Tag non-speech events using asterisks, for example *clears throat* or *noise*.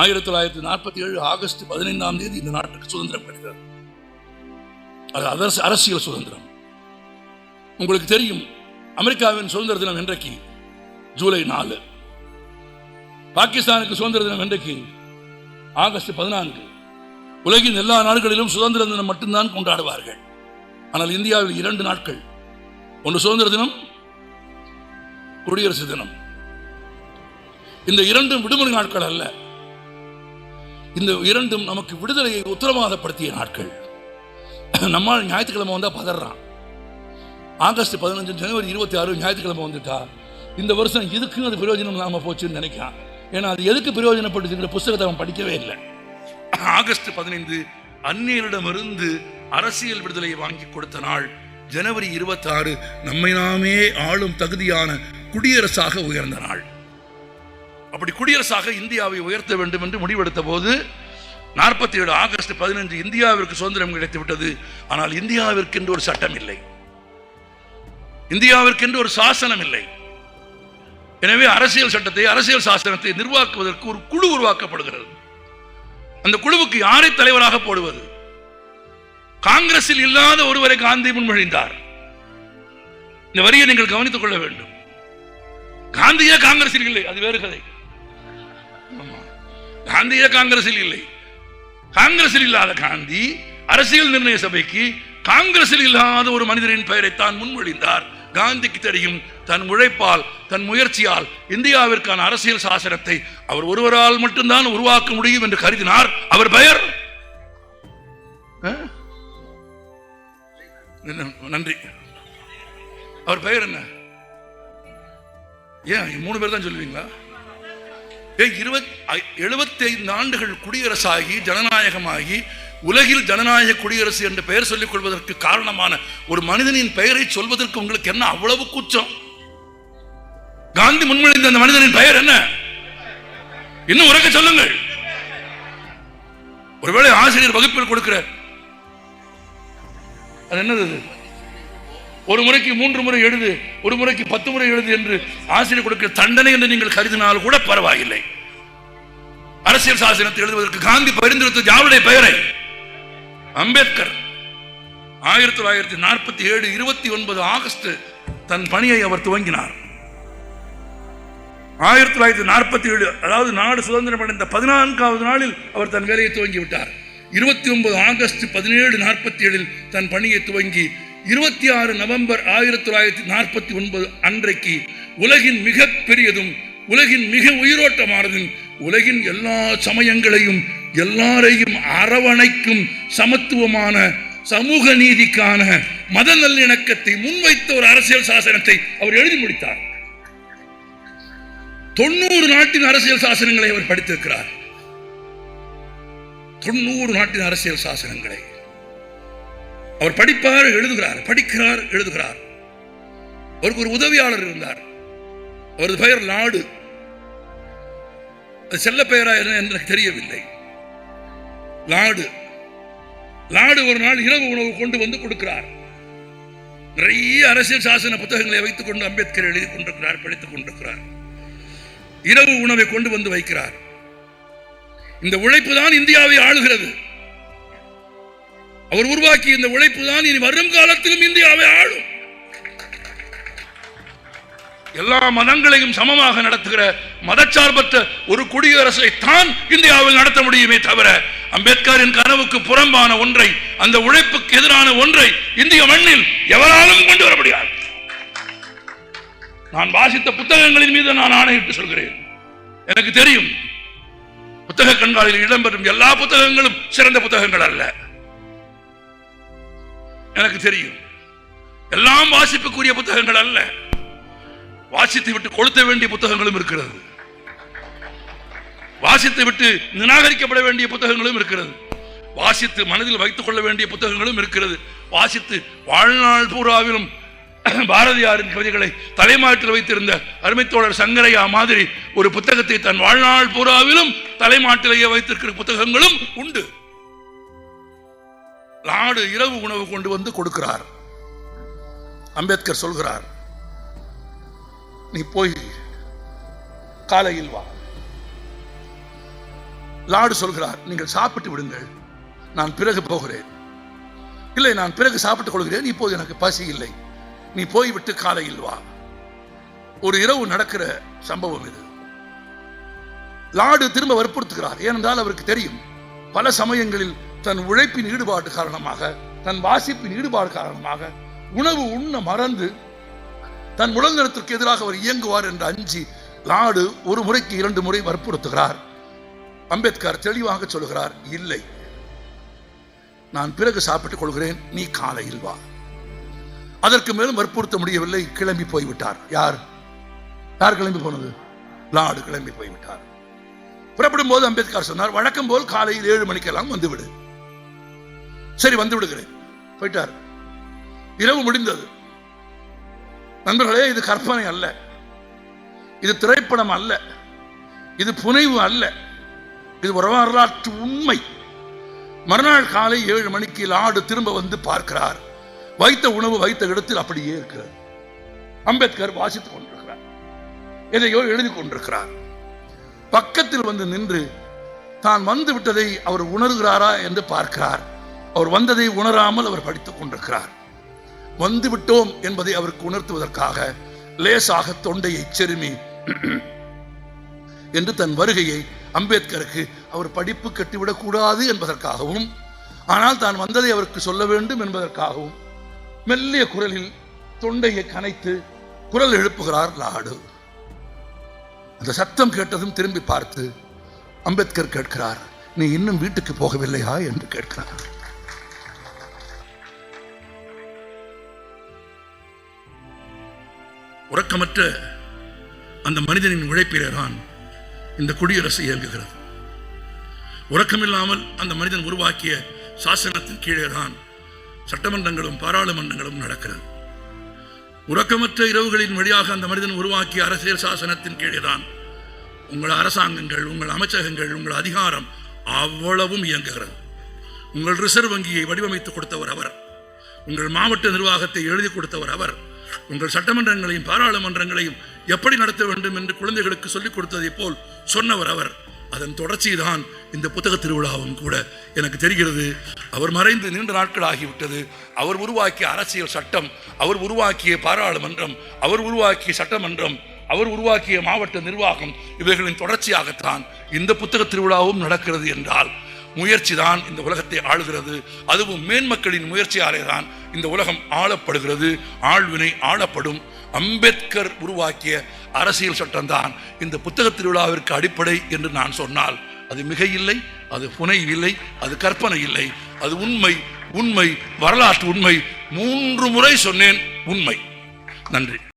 ஆயிரத்தி தொள்ளாயிரத்தி நாற்பத்தி ஏழு ஆகஸ்ட் பதினைந்தாம் தேதி இந்த நாட்டுக்கு சுதந்திரம் கிடைத்தது. அது அரசு அரசியல் சுதந்திரம். உங்களுக்கு தெரியும் அமெரிக்காவின் சுதந்திர தினம் இன்றைக்கு ஜூலை நாலு. பாகிஸ்தானுக்கு சுதந்திர தினம் இன்றைக்கு ஆகஸ்ட் பதினான்கு. உலகின் எல்லா நாடுகளிலும் சுதந்திர தினம் மட்டும்தான் கொண்டாடுவார்கள். ஆனால் இந்தியாவில் இரண்டு நாட்கள். ஒன்று சுதந்திர தினம் குடியரசு தினம். இந்த இரண்டும் விடுமுறை நாட்கள் அல்ல. இந்த இரண்டும் நமக்கு விடுதலையை உத்தரவாதப்படுத்திய நாட்கள். நம்மால் ஞாயிற்றுக்கிழமை வந்தால் பதறான். ஆகஸ்ட் பதினஞ்சு ஜனவரி இருபத்தி ஆறு ஞாயிற்றுக்கிழமை வந்துட்டா. இந்த வருஷம் இதுக்கும் அது பிரயோஜனம் இல்லாமல் போச்சுன்னு நினைக்கிறான் ஏன்னா அது எதுக்கு பிரயோஜனப்பட்டுச்சுங்கிற புஸ்தகத்தை அவன் படிக்கவே இல்லை. ஆகஸ்ட் பதினைந்து அந்நியரிடமிருந்து அரசியல் விடுதலையை வாங்கி கொடுத்த நாள் ஜனவரி இருபத்தி ஆறு நம்மை நாமே ஆளும் தகுதியான குடியரசாக உயர்ந்த நாள். அப்படி குடியரசாக இந்தியாவை உயர்த்த வேண்டும் என்று முடிவெடுத்த போது நாற்பத்தி ஏழு ஆகஸ்ட் பதினஞ்சு இந்தியாவிற்கு சுதந்திரம் கிடைத்து விட்டது. ஆனால் இந்தியாவிற்கென்று ஒரு சட்டம் இல்லை. இந்தியாவிற்கென்று ஒரு சாசனம் இல்லை. எனவே அரசியல் சட்டத்தை அரசியல் சாசனத்தை நிர்வாக்குவதற்கு ஒரு குழு உருவாக்கப்படுகிறது. அந்த குழுவுக்கு யாரை தலைவராக போடுவது? காங்கிரஸில் இல்லாத ஒருவரை காந்தி முன்மொழிந்தார். இந்த வரியை நீங்கள் கவனித்துக் கொள்ள வேண்டும். காந்தியே காங்கிரஸில் இல்லை அது வேறு கதை. காந்தியே காங்கிரஸில் இல்லை. காங்கிரஸில் இல்லாத காந்தி அரசியல் நிர்ணய சபைக்கு காங்கிரஸில் இல்லாத ஒரு மனிதரின் பெயரை தான் முன்மொழிந்தார். காந்திக்கு தெரியும் தன் உழைப்பால் தன் முயற்சியால் இந்தியாவிற்கான அரசியல் சாசனத்தை அவர் ஒருவரால் மட்டும்தான் உருவாக்க முடியும் என்று கருதினார். அவர் பெயர்? ஆ? நன்றி. அவர் பெயர் என்ன? ஏன் மூணு பேர் தான் சொல்லுவீங்களா? ஏய் இருபத் எழுபத்தி ஆண்டுகள் குடியரசாகி ஜனநாயகமாகி உலகில் ஜனநாயக குடியரசு என்று பெயர் சொல்லிக் கொள்வதற்கு காரணமான ஒரு மனிதனின் பெயரை சொல்வதற்கு உங்களுக்கு என்ன அவ்வளவு கூச்சம்? காந்தி முன்மொழிந்த அந்த மனிதனின் பெயர் என்ன? இன்னும் உறக்க சொல்லுங்கள். ஒருவேளை ஆசிரியர் வகுப்பில் கொடுக்கிறார். அது என்னது ஒரு முறைக்கு மூன்று முறை எழுது ஒரு முறைக்கு பத்து முறை எழுது என்று ஆசிரியர் கொடுக்கிற தண்டனை என்று நீங்கள் கருதினால் கூட பரவாயில்லை. அரசியல் சாசனத்தை எழுதுவதற்கு காந்தி பரிந்துரைத்த யாருடைய பெயரை அம்பேத்கர் ஆயிரத்தி தொள்ளாயிரத்தி நாற்பத்தி ஏழு இருபத்தி ஒன்பது ஆகஸ்ட் தன் பணியை அவர் துவங்கினார். ஆயிரத்தி தொள்ளாயிரத்தி நாற்பத்தி ஏழு அதாவது நாடு சுதந்திரம் அடைந்த பதினான்காவது நாளில் அவர் தன் வேலையை துவங்கி விட்டார் இருபத்தி ஒன்பது ஆகஸ்ட் பதினேழு நாற்பத்தி ஏழில் தன் பணியை துவங்கி இருபத்தி ஆறு நவம்பர் ஆயிரத்தி தொள்ளாயிரத்தி நாற்பத்தி ஒன்பது அன்றைக்கு உலகின் மிக பெரியதும் உலகின் மிக உயிரோட்டமானதும் உலகின் எல்லா சமயங்களையும் எல்லாரையும் அரவணைக்கும் சமத்துவமான சமூக நீதிக்கான மத நல்லிணக்கத்தை முன்வைத்த ஒரு அரசியல் சாசனத்தை அவர் எழுதி முடித்தார். தொண்ணூறு நாட்டின் அரசியல் சாசனங்களை அவர் படித்திருக்கிறார். தொண்ணூறு நாட்டின் அரசியல் சாசனங்களை. அவர் படிப்பார் எழுதுகிறார். படிக்கிறார் எழுதுகிறார். அவருக்கு ஒரு உதவியாளர் இருந்தார். அவரது பெயர் நாடு அது செல்ல பெயரா என்ன என்று எனக்கு தெரியவில்லை. லாடு. லாடு ஒரு நாள் இரவு உணவு கொண்டு வந்து கொடுக்கிறார். நிறைய அரசியல் சாசன புத்தகங்களை வைத்துக் கொண்டு அம்பேத்கர் எழுதி கொண்டிருக்கிறார் படித்துக் கொண்டிருக்கிறார். இரவு உணவை கொண்டு வந்து வைக்கிறார். இந்த உழைப்பு தான் இந்தியாவை ஆளுகிறது. அவர் உருவாக்கிய இந்த உழைப்பு தான் இனி வரும் காலத்திலும் இந்தியாவை ஆளும். எல்லா மதங்களையும் சமமாக நடத்துகிற மதச்சார்பற்ற ஒரு குடியரசை தான் இந்தியாவில் நடத்த முடியுமே தவிர அம்பேத்கரின் கனவுக்கு புறம்பான ஒன்றை அந்த உழைப்புக்கு எதிரான ஒன்றை இந்திய மண்ணில் எவராலும் கொண்டு வர முடியாது. நான் வாசித்த புத்தகங்களின் மீது நான் ஆணையிட்டு சொல்கிறேன். எனக்கு தெரியும் புத்தக கண்காலில் இடம்பெறும் எல்லா புத்தகங்களும் சிறந்த புத்தகங்கள் அல்ல. எனக்கு தெரியும். எல்லாம் வாசிப்புக்குரிய புத்தகங்கள் அல்ல. வாசித்து விட்டு கொளுத்த வேண்டிய புத்தகங்களும் இருக்கிறது. வாசித்து விட்டு நிராகரிக்கப்பட வேண்டிய புத்தகங்களும் இருக்கிறது. வாசித்து மனதில் வைத்துக் கொள்ள வேண்டிய புத்தகங்களும் இருக்கிறது. வாசித்து வாழ்நாள் பூராவிலும் *clears throat* பாரதியாரின் கவிதைகளை தலைமாட்டில் வைத்திருந்த அருமைத்தோழர் சங்கரையா மாதிரி ஒரு புத்தகத்தை தன் வாழ்நாள் பூராவிலும் தலைமாட்டிலேயே வைத்திருக்கிற புத்தகங்களும் உண்டு. நாடு இரவு உணவு கொண்டு வந்து கொடுக்கிறார். அம்பேத்கர் சொல்கிறார் நீ போய் காலையில் வா. லாடு சொல்கிறார் நீங்கள் சாப்பிட்டு விடுங்கள் நான் பிறகு போகிறேன். இல்லை நான் பிறகு சாப்பிட்டுக் கொள்கிறேன் இப்போது எனக்கு பசி இல்லை நீ போய்விட்டு காலையில் வா. ஒரு இரவு நடக்கிற சம்பவம் இது. லாடு திரும்ப வற்புறுத்துகிறார் ஏனென்றால் அவருக்கு தெரியும் பல சமயங்களில் தன் உழைப்பின் ஈடுபாடு காரணமாக தன் வாசிப்பின் ஈடுபாடு காரணமாக உணவு உண்ண மறந்து தன் முழங்கலத்திற்கு எதிராக அவர் இயங்குவார் என்று அஞ்சி லாடு ஒரு முறைக்கு இரண்டு முறை வற்புறுத்துகிறார். அம்பேத்கர் தெளிவாக சொல்கிறார் இல்லை. நான் பிறகு சாப்பிட்டுக் கொள்கிறேன். நீ காலையில் வா. அதற்கு மேலும் வற்புறுத்த முடியவில்லை. கிளம்பி போய்விட்டார். யார்? யார் கிளம்பி போனது? லாடு கிளம்பி போய்விட்டார். புறப்படும் போது அம்பேத்கர் சொன்னார் வழக்கம் போல் காலையில் ஏழு மணிக்கெல்லாம் வந்துவிடு. சரி வந்து விடுகிறேன். போயிட்டார். இரவு முடிந்தது. நண்பர்களே இது கற்பனை அல்ல. இது திரைப்படம் அல்ல. இது புனைவு அல்ல. இது ஒரு வரலாற்று உண்மை. மறுநாள் காலை ஏழு மணிக்கு லாடு திரும்ப வந்து பார்க்கிறார். வைத்த உணவு வைத்த இடத்தில் அப்படியே இருக்கிறது. அம்பேத்கர் வாசித்துக் கொண்டிருக்கிறார். எதையோ எழுதி கொண்டிருக்கிறார். பக்கத்தில் வந்து நின்று தான் வந்து விட்டதை அவர் உணர்கிறாரா? என்று பார்க்கிறார். அவர் வந்ததை உணராமல் அவர் படித்துக் கொண்டிருக்கிறார். வந்து விட்டோம் என்பதை அவருக்கு உணர்த்துவதற்காக லேசாக தொண்டையை செருமி என்று தன் வருகையை அம்பேத்கருக்கு அவர் படிப்பு கட்டிவிடக்கூடாது என்பதற்காகவும் ஆனால் தான் வந்ததை அவருக்கு சொல்ல வேண்டும் என்பதற்காகவும் மெல்லிய குரலில் தொண்டையை கனைத்து குரல் எழுப்புகிறார் லாடு. அந்த சத்தம் கேட்டதும் திரும்பி பார்த்து அம்பேத்கர் கேட்கிறார் நீ இன்னும் வீட்டுக்கு போகவில்லையா? என்று கேட்கிறார். உறக்கமற்ற அந்த மனிதனின் உழைப்பிலேதான் இந்த குடியரசு இயங்குகிறது. உறக்கமில்லாமல் அந்த மனிதன் உருவாக்கிய சாசனத்தின் கீழே தான் சட்டமன்றங்களும் பாராளுமன்றங்களும் நடக்கிறது. உறக்கமற்ற இரவுகளின் வழியாக அந்த மனிதன் உருவாக்கிய அரசியல் சாசனத்தின் கீழே தான் உங்கள் அரசாங்கங்கள் உங்கள் அமைச்சகங்கள் உங்கள் அதிகாரம் அவ்வளவும் இயங்குகிறது. உங்கள் ரிசர்வ் வங்கியை வடிவமைத்து கொடுத்தவர் அவர். உங்கள் மாவட்ட நிர்வாகத்தை எழுதி கொடுத்தவர் அவர். உங்கள் சட்டமன்றங்களையும் பாராளுமன்றங்களையும் எப்படி நடத்த வேண்டும் என்று குழந்தைகளுக்கு சொல்லிக் கொடுத்ததை போல் சொன்னவர் அவர். அதன் தொடர்ச்சி தான் இந்த புத்தக திருவிழாவும் கூட எனக்கு தெரிகிறது. அவர் மறைந்து நீண்ட நாட்கள் ஆகிவிட்டது அவர் உருவாக்கிய அரசியல் சட்டம் அவர் உருவாக்கிய பாராளுமன்றம் அவர் உருவாக்கிய சட்டமன்றம் அவர் உருவாக்கிய மாவட்ட நிர்வாகம் இவைகளின் தொடர்ச்சியாகத்தான் இந்த புத்தக திருவிழாவும் நடக்கிறது என்றால் முயற்சி தான் இந்த உலகத்தை ஆளுகிறது. அதுவும் மேன்மக்களின் முயற்சியாலே தான் இந்த உலகம் ஆளப்படுகிறது. ஆழ்வினை ஆளப்படும். அம்பேத்கர் உருவாக்கிய அரசியல் சட்டம்தான் இந்த புத்தக திருவிழாவிற்கு அடிப்படை என்று நான் சொன்னால். அது மிக இல்லை அது புனை இல்லை அது கற்பனை இல்லை. அது உண்மை உண்மை வரலாற்று உண்மை. மூன்று முறை சொன்னேன் உண்மை. நன்றி.